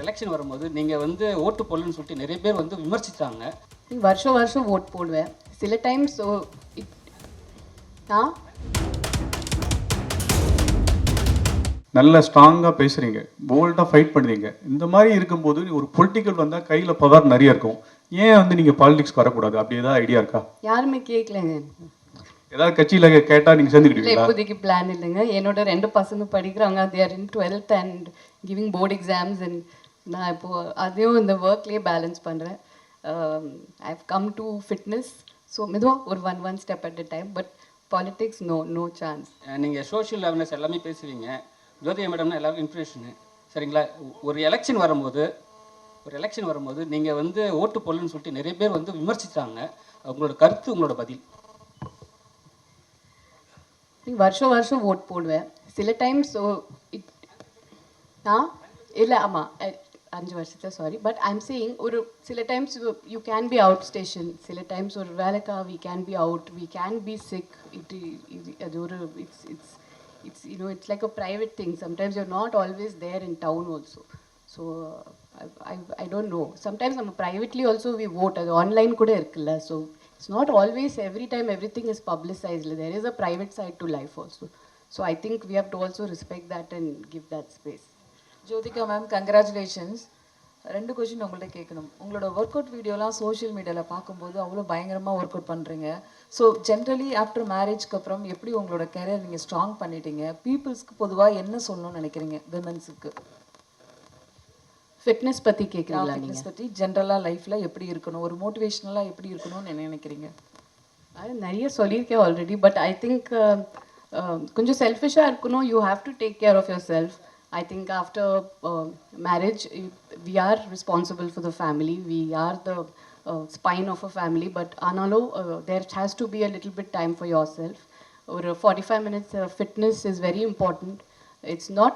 Election வரும்போது நீங்கள் வந்து ஓட்டு போடலன்னு சொல்லிட்டு நிறைய பேர் வந்து விமர்சித்தாங்க வருஷம் வருஷம் ஓட் போடுவேன். சில டைம்ஸ் ஆ? நல்ல ஸ்ட்ராங்காக பேசுகிறீங்க போல்டாக ஃபைட் பண்ணுறீங்க. இந்த மாதிரி இருக்கும்போது ஒரு பொலிட்டிக்கல் வந்தால் கையில் பவர் நிறைய இருக்கும். ஏன் வந்து நீங்கள் பாலிடிக்ஸ்க்கு வரக்கூடாது? அப்படி ஏதாவது ஐடியா இருக்கா? யாருமே கேட்கலங்க ஏதாவது கட்சியில் கேட்டால் நீங்கள் இல்லை சேர்ந்துக்கிடுவீங்களா இப்போதைக்கு பிளான் இல்லைங்க. என்னோட ரெண்டு பசங்க படிக்கிறாங்க. There in twelfth and giving board exams and நான் இப்போது அதையும் இந்த ஒர்க்லேயே பேலன்ஸ் பண்ணுறேன் I have come to fitness so மெதுவாக ஒரு one one step at a time but politics no no chance நீங்கள் சோஷியல் அவேர்னஸ் எல்லாமே பேசுவீங்க. ஜோதிகா மேடம்னா எல்லாருக்கும் இன்ஃபர்மேஷனு சரிங்களா? ஒரு எலெக்ஷன் வரும்போது ஒரு எலெக்ஷன் வரும்போது நீங்கள் வந்து ஓட்டு போடலன்னு சொல்லிட்டு நிறைய பேர் வந்து விமர்சித்தாங்க உங்களோட கருத்து உங்களோட பதில். வருஷம் வருஷம் ஓட் போடுவேன் சில டைம்ஸ் ஆ இல்லை ஆமாம் அஞ்சு வருஷத்தில் சாரி பட் ஐம் சேயிங் ஒரு சில times you can be out station சில டைம்ஸ் ஒரு வேலைக்கா we can be out we can be sick it அது ஒரு it's it's it's you know it's like a private thing sometimes you're not always there in town also so I I don't know sometimes நம்ம privately also we vote அது online கூட இருக்குல்ல. So it's not always every time everything is பப்ளிசைஸ்ல there is a private side to life also so I think we have to also respect that and give that space Jyothika ma'am congratulations ரெண்டு question உங்கள்ட்ட கேட்கணும். உங்களோட work out வீடியோலாம் social மீடியாவில் பார்க்கும்போது அவ்வளோ பயங்கரமாக work out பண்ணுறீங்க ஸோ ஜென்ரலி ஆஃப்டர் மேரேஜ்க்கு அப்புறம் எப்படி உங்களோட கெரியர் நீங்கள் ஸ்ட்ராங் பண்ணிட்டீங்க? பீப்புள்ஸ்க்கு பொதுவாக என்ன சொல்லணும்னு நினைக்கிறீங்க? விமன்ஸுக்கு ஃபிட்னஸ் பற்றி கேட்குறீங்களா நீங்கள் ஃபிட்னஸ் பற்றி ஜென்ரலாக லைஃப்பில் எப்படி இருக்கணும் ஒரு மோட்டிவேஷ்னலாக எப்படி இருக்கணும்னு என்ன நினைக்கிறீங்க அது நிறைய சொல்லியிருக்கேன் ஆல்ரெடி பட் ஐ திங்க் கொஞ்சம் செல்ஃபிஷாக இருக்கணும் you have to take care of your self I think after marriage we are responsible for the family we are the spine of a family but ஆனாலும் there has to be a little bit time for your self ஒரு forty five minutes fitness is very important it's not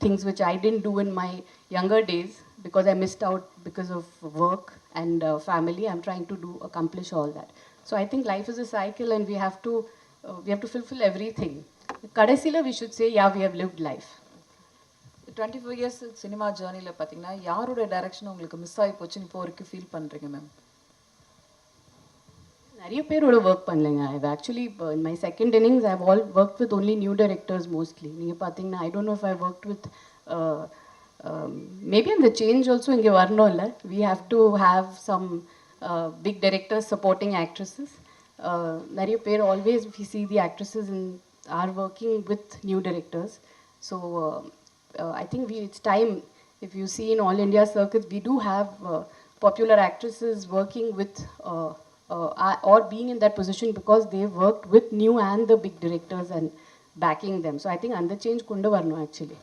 things which I didn't do in my younger days because I missed out because of work and uh, family. I'm trying to do accomplish all that. So I think life is a cycle, and we have to uh, we have to fulfill everything. Kadasila, we should say, yeah, we have lived life. Twenty five years cinema ஜேர்னியில் பார்த்தீங்கன்னா யாரோட direction உங்களுக்கு miss ஆகி போச்சுன்னு இப்போ வரைக்கும் feel பண்ணுறீங்க ma'am நிறைய பேரோட work பண்ணலைங்க I've actually in my second innings I've all work with only new directors mostly நீங்கள் பார்த்தீங்கன்னா I don't know if I work with maybe அந்த சேஞ்ச் ஆல்சோ இங்கே வரணும் இல்லை we have to have some big directors supporting actresses நிறைய பேர் always we see the actresses in are working with new directors so I think we it's time if you see in all India circuits, we do have uh, popular actresses working with uh, uh, or being in that position because they've worked with new and the big directors and backing them. So I think under change kundu varno actually.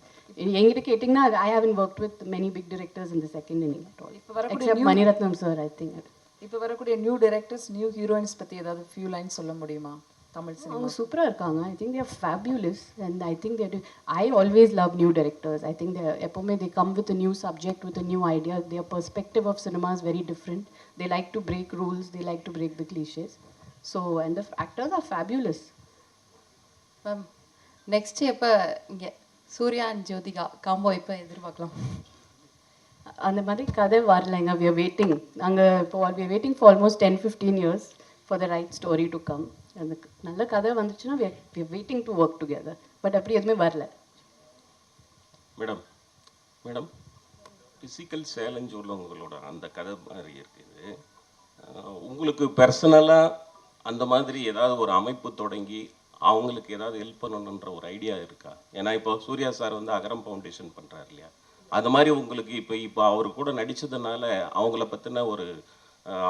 எங்கிட்ட கேட்டிங்கன்னா I haven't work with many big directors இந்த second inning at all இப்போ வரக்கூடிய new- Mani Ratnam sir I think இப்போ வரக்கூடிய new directors new heroines பற்றி ஏதாவது few lines சொல்ல முடியுமா தமிழ் சினிமா அவங்க சூப்பராக இருக்காங்க I think they're fabulous and I think there I always love new directors I think எப்போவுமே they come with new subject with new idea their perspective of cinema is very different they like to break rules they like to break the clichés so and the actors are fabulous ma'am next எப்போ இங்கே Surya and Jyothika combo எப்போ எதிர்பார்க்கலாம் அந்த மாதிரி கதை வரலைங்க we are waiting நாங்கள் இப்போ we are waiting for almost ten fifteen years for the right story to come அந்த நல்ல கதை வந்துச்சுன்னா we waiting to work together but அப்படி எதுவுமே வரல. மேடம் மேடம் ஃபிசிக்கல் சேலஞ்ச் உள்ளவங்களோட அந்த கதை மாதிரி இருக்குது. உங்களுக்கு பர்சனலாக அந்த மாதிரி ஏதாவது ஒரு அமைப்பு தொடங்கி அவங்களுக்கு ஏதாவது ஹெல்ப் பண்ணணுன்ற ஒரு ஐடியா இருக்கா? ஏன்னா இப்போ சூர்யா சார் வந்து அகரம் ஃபவுண்டேஷன் பண்ணுறாரு இல்லையா? அது மாதிரி உங்களுக்கு இப்போ இப்போ அவர் கூட நடித்ததுனால அவங்கள பற்றின ஒரு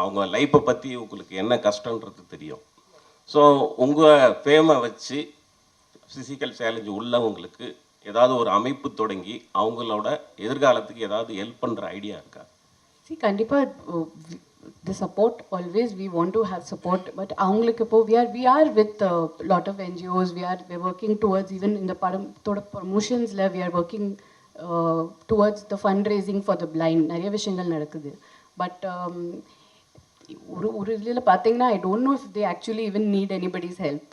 அவங்க லைஃப்பை பற்றி உங்களுக்கு என்ன கஷ்டன்றது தெரியும். ஸோ உங்கள் ஃபேமை வச்சு ஃபிசிக்கல் சேலஞ்சு உள்ளவங்களுக்கு ஏதாவது ஒரு அமைப்பு தொடங்கி அவங்களோட எதிர்காலத்துக்கு ஏதாவது ஹெல்ப் பண்ணுற ஐடியா இருக்கா? சி கண்டிப்பாக the support always we want to have support but அவங்களுக்கு இப்போ we are we are with lot of NGOs we are we working towards even இந்த படத்தோட ப்ரொமோஷன்ஸில் we are working towards the fund raising for the blind நிறைய விஷயங்கள் நடக்குது. But ஒரு ஒரு இதில் பார்த்தீங்கன்னா I don't know if they actually even need anybody's help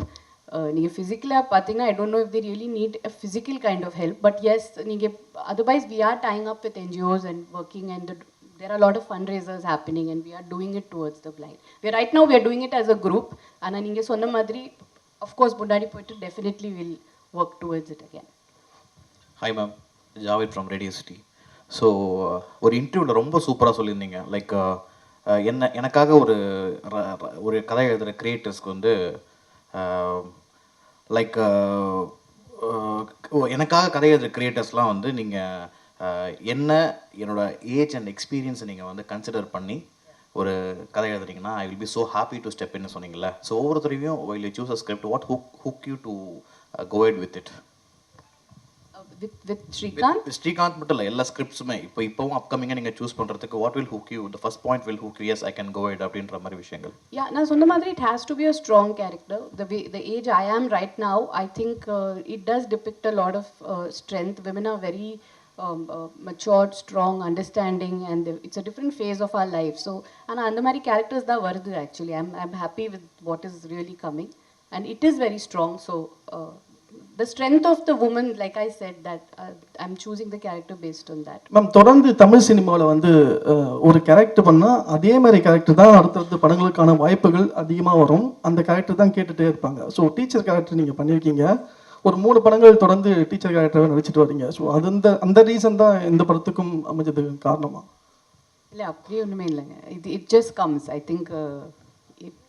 நீங்கள் ஃபிசிக்கலாக பார்த்தீங்கன்னா I don't know if they really need a physical kind of help but yes நீங்கள் otherwise we are tying up with NGOs and working and there are a lot of fundraisers happening and we are doing it towards the blind. We are, right now we are doing it as a group. and நீங்கள் சொன்ன மாதிரி of course முன்னாடி போயிட்டு definitely will work towards it again. Hi ma'am Javed from Radio City so ஒரு இன்டர்வியூவில் ரொம்ப சூப்பராக சொல்லியிருந்தீங்க. லைக் என்ன எனக்காக ஒரு ஒரு கதை எழுதுகிற க்ரியேட்டர்ஸ்க்கு வந்து லைக் எனக்காக கதை எழுதுகிற க்ரியேட்டர்ஸ்லாம் வந்து நீங்கள் என்ன என்னோட ஏஜ் அண்ட் எக்ஸ்பீரியன்ஸை நீங்கள் வந்து கன்சிடர் பண்ணி ஒரு கதை எழுதுறீங்கன்னா I will be so happy to step என்ன சொன்னீங்கல்ல. ஸோ ஒவ்வொருத்தரையும் while you choose a script what hook hook you to go ahead with it Uh, with, with Srikanth, Srikanth மட்டும் இல்லை எல்லா ஸ்கிரிப்ட்ஸுமே இப்போ இப்போவும் அப்கமிங்காக நீங்கள் சூஸ் பண்ணுறதுக்கு what will hook you the first point will hook yes I can go it அப்படின்ற மாதிரி விஷயங்கள் Yeah, நான் சொன்ன மாதிரி it has to be a strong character. The way, the age I am right now, I think uh, it does depict a lot of uh, strength. Women are very um, uh, matured, strong, understanding, and they- it's a different phase of our life. So, and அந்த மாதிரி characters தான் வருது actually. I'm, I'm happy with what is really coming. And it is very strong. So, uh, the strength of the woman, like I said, that uh, I'm choosing the character based on that. Ma'am தொடர்ந்து தமிழ் சினிமாவில் வந்து ஒரு character பண்ணால் அதே மாதிரி character தான் அடுத்தடுத்த படங்களுக்கான வாய்ப்புகள் அதிகமாக வரும். அந்த கேரக்டர் தான் கேட்டுகிட்டே இருப்பாங்க. ஸோ டீச்சர் கேரக்டர் நீங்கள் பண்ணியிருக்கீங்க ஒரு மூணு படங்கள் தொடர்ந்து டீச்சர் கேரக்டராக நடிச்சிட்டு வரீங்க. ஸோ அது அந்த அந்த ரீசன் தான் இந்த படத்துக்கும் அமைஞ்சதுக்கு காரணமா? இல்லை அப்படியே ஒன்றுமே இல்லைங்க. இது it just comes I think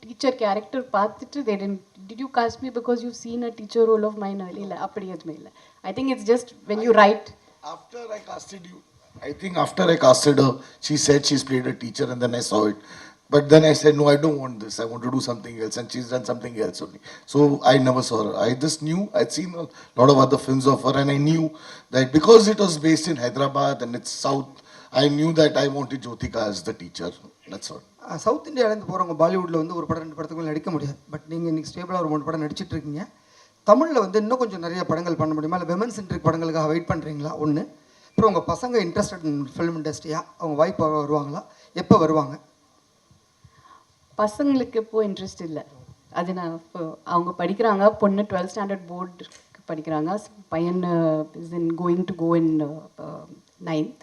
teacher character பார்த்துட்டு they tend did you cast me because you seen a teacher role of mine இல்லை அப்படி எதுவுமே இல்லை I think it's just when you write After I casted you, I think after I casted her, she said she's played a teacher and then I saw it. But then I said, no, I don't want this. I want to do something else. And she's done something else only. So I never saw her. I just knew, I'd seen a lot of other films of her and I knew that because it was based in Hyderabad and it's South, I knew that I wanted Jyotika as the teacher. That's all. South இந்தியாவிலேருந்து போகிறவங்க பாலிவுட்டில் வந்து ஒரு படம் ரெண்டு படத்துக்கு நடிக்க முடியாது. But நீங்கள் இன்னைக்கு ஸ்டேபிளாக ஒரு மூணு படம் நடிச்சிட்டு இருக்கீங்க. தமிழில் வந்து இன்னும் கொஞ்சம் நிறைய படங்கள் பண்ண முடியுமா? இல்லை விமன் சென்ட்ரிக் படங்களுக்காக வெயிட் பண்ணுறீங்களா ஒன்று அப்புறம் உங்கள் பசங்க இன்ட்ரெஸ்டட் இன் ஃபிலிம் இண்டஸ்ட்ரியா அவங்க வாய்ப்பு வருவாங்களா? எப்போ வருவாங்க? பசங்களுக்கு இப்போ இன்ட்ரெஸ்ட் இல்லை. அது நான் இப்போ அவங்க படிக்கிறாங்க. பொண்ணு டுவெல்த் ஸ்டாண்டர்ட் போர்டு படிக்கிறாங்க. பையன் is in going to go in ninth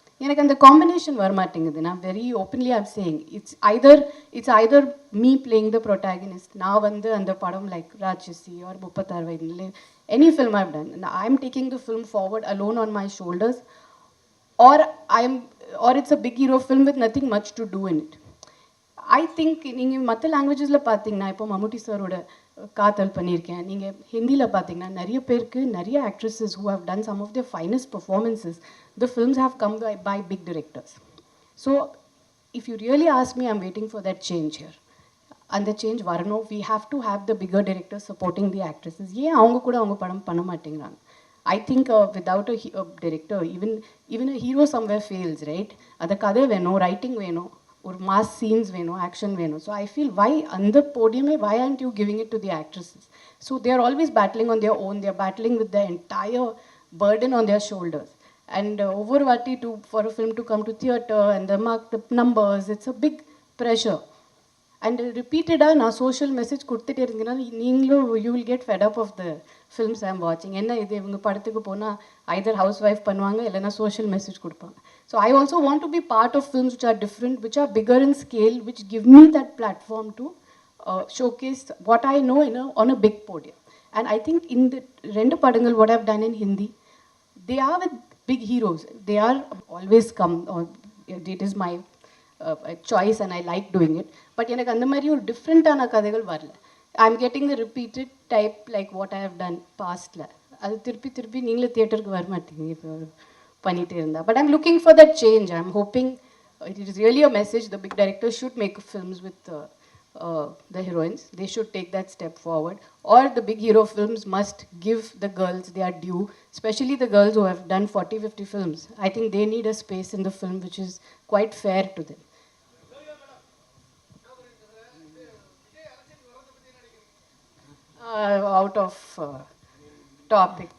எனக்கு அந்த காம்பினேஷன் வரமாட்டேங்குது. நான் very openly I'm saying it's either it's either me playing the protagonist நான் வந்து அந்த படம் லைக் ராட்சசி ஆர் முப்பத்தாறு வயதுல any film I've done I am taking the film forward alone on my shoulders or I am or it's a big hero film with nothing much to do in it I think நீங்கள் மற்ற லாங்குவேஜஸில் பார்த்தீங்கன்னா இப்போ மம்முட்டி சாரோட காத்தல் பண்ணியிருக்கேன் நீங்கள் ஹிந்தியில் பார்த்தீங்கன்னா நிறைய பேருக்கு நிறைய actresses who have done some of the finest performances the films have come by by big directors so if you really ask me I'm waiting for that change here அந்த சேஞ்ச் வரணும் we have to have the bigger director supporting the actresses ஏன் அவங்க கூட அவங்க படம் பண்ண மாட்டேங்கிறாங்க I think without a director even even a hero somewhere fails right அந்த கதை வேணும் ரைட்டிங் வேணும் ஒரு மாஸ் சீன்ஸ் வேணும் ஆக்ஷன் வேணும் ஸோ ஐ ஃபீல் வை அந்த போடியமே why and you giving it to the actresses so they are always battling on their own they're battling with the entire burden on their shoulders. And uh, ஒவ்வொரு வாட்டி to for a film to come to theatre and the mark the numbers, it's a big pressure. And ரிப்பீட்டடாக நான் social message கொடுத்துட்டே இருந்தீங்கன்னா நீங்களும் you will get fed up of the films I'm வாட்சிங் என்ன இது? இவங்க படத்துக்கு போனால் ஐதர் ஹவுஸ் ஒய்ஃப் பண்ணுவாங்க இல்லைனா சோஷியல் மெசேஜ் கொடுப்பாங்க. So I also want to be part of films which are different which are bigger in scale which give me that platform to showcase what I know in on a big podium and I think இந்த ரெண்டு படங்கள் what have done in Hindi they are with big heroes they are always come it is my choice and I like doing it but எனக்கு அந்த மாதிரி ஒரு டிஃப்ரெண்ட்டான கதைகள் வரல. I am getting the repeated type like what I have done பாஸ்டில் அது திருப்பி திருப்பி நீங்களே தியேட்டருக்கு வர மாட்டீங்க இப்போ பண்ணிகிட்டே இருந்தா but I'm looking for that change I am hoping it is really a message the big director should make films with uh, the heroines. They should take that step forward. Or the big hero films must give the girls their due, especially the girls who have done 40, 50 films. I think they need a space in the film which is quite fair to them. Out of uh, topic.